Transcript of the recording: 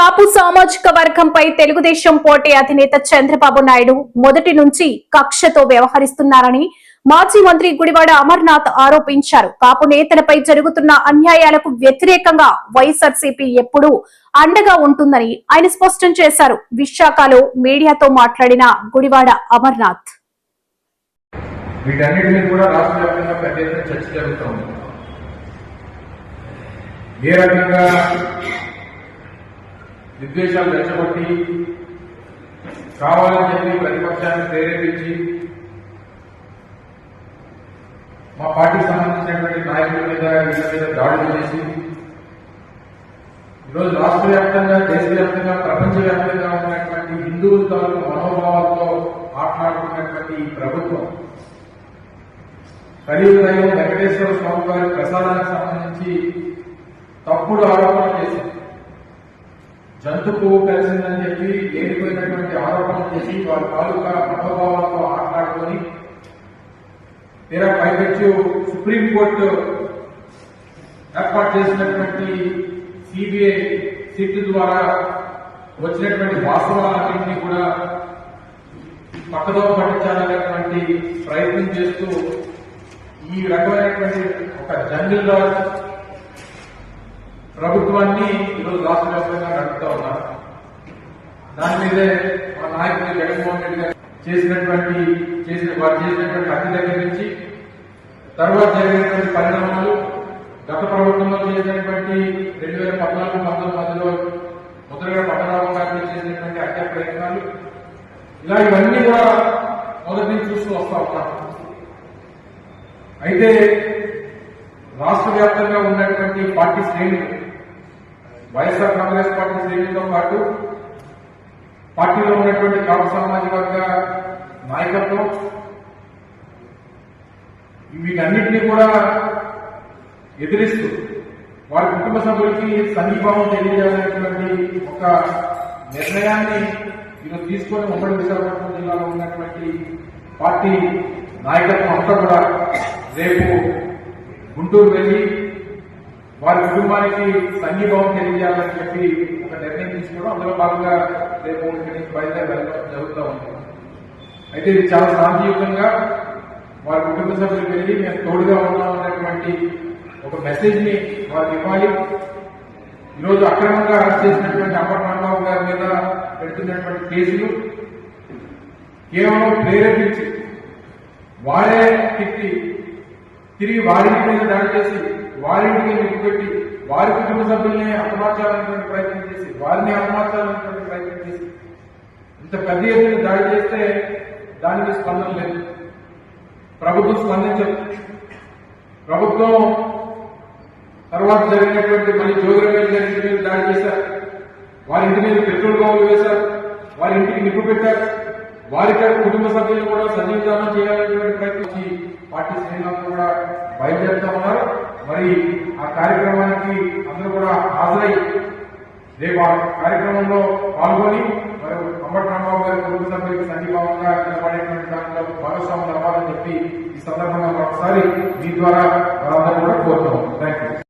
కాపు సామాజిక వర్గంపై తెలుగుదేశం పోటీ అధినేత చంద్రబాబు నాయుడు మొదటి నుంచి కక్షతో వ్యవహరిస్తున్నారని మాజీ మంత్రి గుడివాడ అమర్నాథ్ ఆరోపించారు. కాపు నేతలపై జరుగుతున్న అన్యాయాలకు వ్యతిరేకంగా వైఎస్ఆర్సీపీ ఎప్పుడూ అండగా ఉంటుందని ఆయన స్పష్టం చేశారు. విశాఖలో మీడియాతో మాట్లాడిన గుడివాడ అమర్నాథ్. ఏ రకంగా రాష్ట్ర వ్యాప్తంగా పెద్ద ఎత్తున చర్చ జరుగుతోంది ఏ రకంగా విద్వేషాలు రెచ్చగొట్టి కావాలని చెప్పి ప్రతిపక్షాన్ని ప్రేరేపించి మా పార్టీకి సంబంధించినటువంటి నాయకుల మీద వీళ్ళ మీద దాడులు చేసి ఈరోజు రాష్ట్ర వ్యాప్తంగా దేశవ్యాప్తంగా ప్రపంచవ్యాప్తంగా ఉన్నటువంటి హిందువుల తాలూకు మనోభావాలతో మాట్లాడుతున్నటువంటి ఈ ప్రభుత్వం కలియుగదైవం వెంకటేశ్వర స్వామి వారి ప్రసాదానికి సంబంధించి తప్పుడు ఆరోపణలు చేసింది. జంతు పువ్వు కలిసిందని చెప్పి ఏడిపోయినటువంటి ఆరోపణలు చేసి వారి తాలూకా మనోభావాలతో మాట్లాడుకొని తీరా పైపెచ్చు సుప్రీంకోర్టు ఏర్పాటు చేసినటువంటి సిబిఐ సిట్ ద్వారా వచ్చినటువంటి వాస్తవాలన్నింటినీ కూడా పక్కదో పట్టించాలనేటువంటి ప్రయత్నం చేస్తూ ఈ రకమైనటువంటి ఒక జంగిల్ రాజ్ ప్రభుత్వాన్ని ఈరోజు రాష్ట్ర వ్యాప్తంగా నడుపుతా ఉన్నారు. దాని మీదే మా నాయకుడు జగన్మోహన్ రెడ్డి గారు చేసినటువంటి చేసిన వారు చేసినటువంటి అతి దగ్గర నుంచి తర్వాత జరిగినటువంటి పరిణామాలు గత ప్రభుత్వంలో చేసినటువంటి రెండు వేల పద్నాలుగు పంతొమ్మిది మధ్యలో ముద్రగడ పట్టణరావు గారిని చేసినటువంటి హత్య ప్రయత్నాలు. ఇలా ఇవన్నీ కూడా మొదటి నుంచి చూస్తూ వస్తా ఉన్నాం. అయితే రాష్ట్ర వ్యాప్తంగా ఉన్నటువంటి పార్టీ శ్రేణులు వైఎస్ఆర్ కాంగ్రెస్ పార్టీ శ్రేణులతో పాటు పార్టీలో ఉన్నటువంటి కాపు సామాజిక వర్గ నాయకత్వం వీటన్నిటినీ కూడా ఎదిరిస్తూ వారి కుటుంబ సభ్యులకి సమీపం తెలియజేయాలనేటువంటి ఒక నిర్ణయాన్ని ఈరోజు తీసుకొని ఉమ్మడి విశాఖపట్నం జిల్లాలో ఉన్నటువంటి పార్టీ నాయకత్వం అంతా కూడా రేపు గుంటూరు వెళ్ళి వారి కుటుంబానికి సంఘీభావం తెలియజేయాలని చెప్పి ఒక నిర్ణయం తీసుకోవడం అందులో భాగంగా రేపు ఇక్కడి నుంచి బయలుదేరి వెళ్ళడం జరుగుతూ ఉంది. అయితే ఇది చాలా శాంతియుతంగా వారి కుటుంబ సభ్యులు వెళ్ళి మేము తోడుగా ఉన్నాం అనేటువంటి ఒక మెసేజ్ని వారికి ఇవ్వాలి. ఈరోజు అక్రమంగా అరెస్ట్ చేసినటువంటి అమర్ రాంబాబు గారి మీద పెడుతున్నటువంటి కేసులు కేవలం ప్రేరేపించి వారే తిట్టి తిరిగి వారి మీద దాడి చేసి వారింటికి నిలబెట్టి వారి కుటుంబ సభ్యుల్ని హతమార్చాలనేటువంటి ప్రయత్నం చేసి వారిని హతమార్చాలనేటువంటి ప్రయత్నం చేసి ఇంత పెద్ద ఎత్తున దాడి చేస్తే దానికి స్పందన లేదు. ప్రభుత్వం స్పందించదు. ప్రభుత్వం తర్వాత జరిగినటువంటి మళ్ళీ జోగిరవేల్ గారి ఇంటి మీద దాడి చేశారు. వారి ఇంటి మీద పెట్రోల్ బాంబులు వేశారు. వారి ఇంటికి నిప్పు పెట్టారు. వారి కుటుంబ సభ్యులు కూడా సజీవదానం చేయాలనేటువంటి ప్రయత్నించి పార్టీ శ్రేణులందరూ కూడా బయలుదేరుతా ఉన్నారు మరి ఆ కార్యక్రమానికి అందరూ కూడా హాజరై రేపు ఆ కార్యక్రమంలో పాల్గొని మరి అంబటి రాంబాబు గారి కుటుంబ సభ్యులకు సన్నిభావంగా నిలబడేటువంటి దాంట్లో భాగస్వాములు అవ్వాలని చెప్పి ఈ సందర్భంగా ఒకసారి మీ ద్వారా వారందరూ కూడా కోరుతాం థ్యాంక్